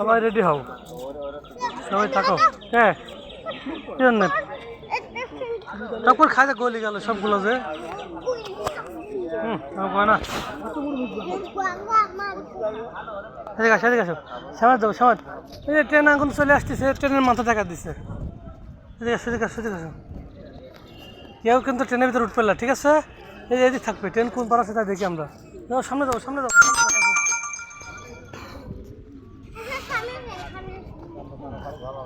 সবাই রেডি হও। সবাই থাকো। হ্যাঁ। কি তারপর খাইতে গলি গেল সবগুলো যে। হুম না। এদিকে আসো এদিকে আসো। সামাজ দেবো এই ট্রেন এখন চলে আসতেছে, ট্রেনের মাথা টাকা দিচ্ছে এদিকে আসো, এদিকে কেউ কিন্তু ট্রেনের ভিতরে উঠবে না, ঠিক আছে? এই এদিকে থাকবে, ট্রেন কোন পার আছে তা দেখি আমরা। সামনে যাব সামনে যাব সামনে যাব।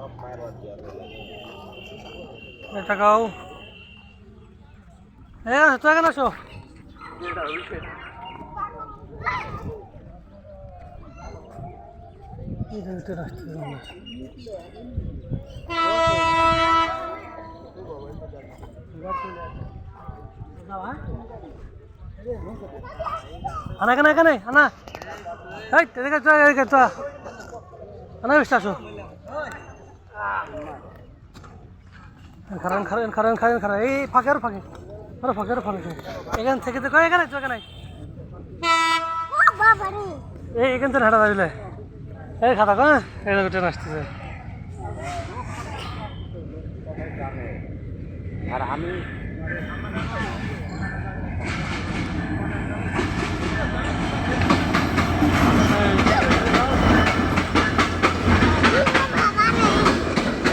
এই টাকাও এ তুই এখানে আসো। আনা এখানে এখানে আনা এই, এদিকে চল এদিকে চল আনা বেশি আসো খারান খারান খারান খারান খারান। এই ফাঁকে আরও ফাঁকে আরও ফাঁকে আরও ফাঁকে। কই, এখানে চল এখানে। এই এখান থেকে হাঁটা যাবিলে এই খাতা কো এই আর আমি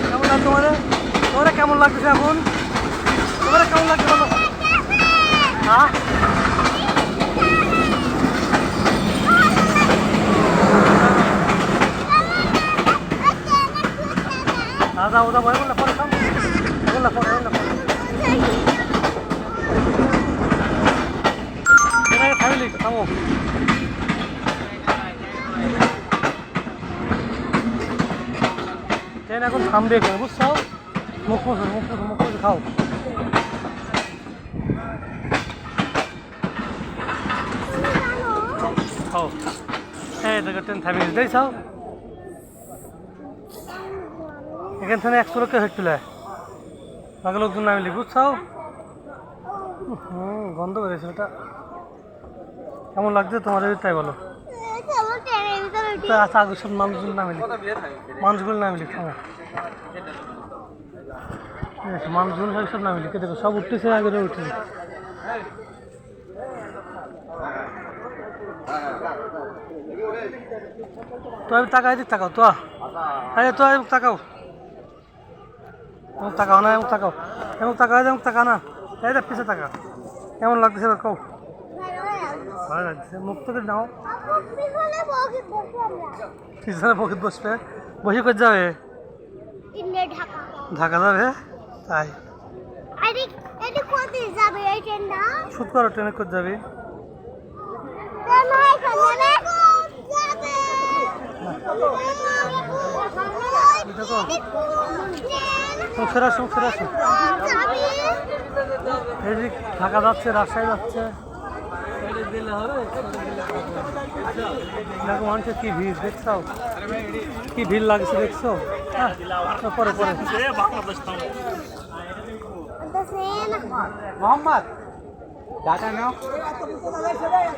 কেমন লাগছে তোমার তোমার কেমন লাগতেছে এখন? তোমার কেমন লাগছে বলো? হ্যাঁ? দাদা ওদা ভয় বললে পরে খাও। বললে পরে বললে পরে। ফ্যামিলি থামো। ট্রেন এখন থামবে এখানে, বুঝছ? মুখ মুখ মুখ মুখ খাও খাও এই দেখো ট্রেন থামিয়ে দিতে চাও? এখান থেকে একশো লোককে হেঁটে বাকি লোকজন নামিলি বুঝছ? হুম গন্ধ বেরিয়েছে ওটা কেমন লাগছে তোমার? তাই বলো। তো আচ্ছা আগে সব মানুষগুলো নামিলি মানুষগুলো নামিলি খাও মানুষগুলো সব সব নামিলি কে দেখো সব উঠতেছে আগে উঠতেছে তো আমি টাকা দিক তাকাও তো আরে তো এমন তাকাও। এমন তাকাও না এমন তাকাও। এমন তাকাও এমন তাকা না। এই দেখ পিছিয়ে তাকা কেমন লাগতেছে কও। ভালো লাগছে মুখ থেকে নাও পিছনে পকেট বসবে। বসে করে যাবে? ঢাকা যাবে? তাই। কোথায় শুট করো ট্রেনে করে যাবি। দেখো আসো ফেরে আসো। এদিক ঢাকা যাচ্ছে রাজশাহী যাচ্ছে। দেখো মানুষের কি ভিড় দেখছ? কি ভিড় লাগছে দেখছ? হ্যাঁ পরে পরে। মোহাম্মদ টাটা নাও এই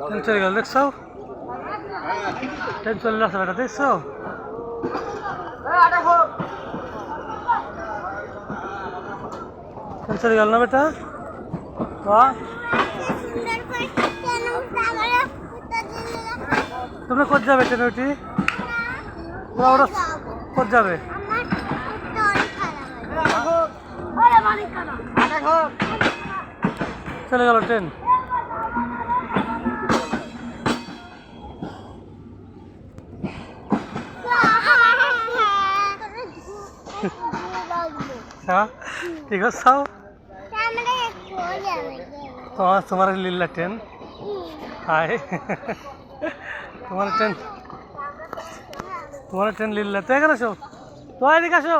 ট্রেন চলে গেল দেখছ? ট্রেন চলে আসছে বেটা দেখছ? ট্রেন চলে গেল না বেটা? বাহ। তোমরা কোথ যাবে ট্রেন ওটি ওরা ওরা কোথ যাবে? আমরা চলে গেল ট্রেন। হ্যাঁ? ঠিক আছে তোমার তোমার লিল্লা ট্রেন। হাই তোমার ট্রেন তোমার ট্রেন লিল্লা তো এখানে আসো তো এদিকে আসো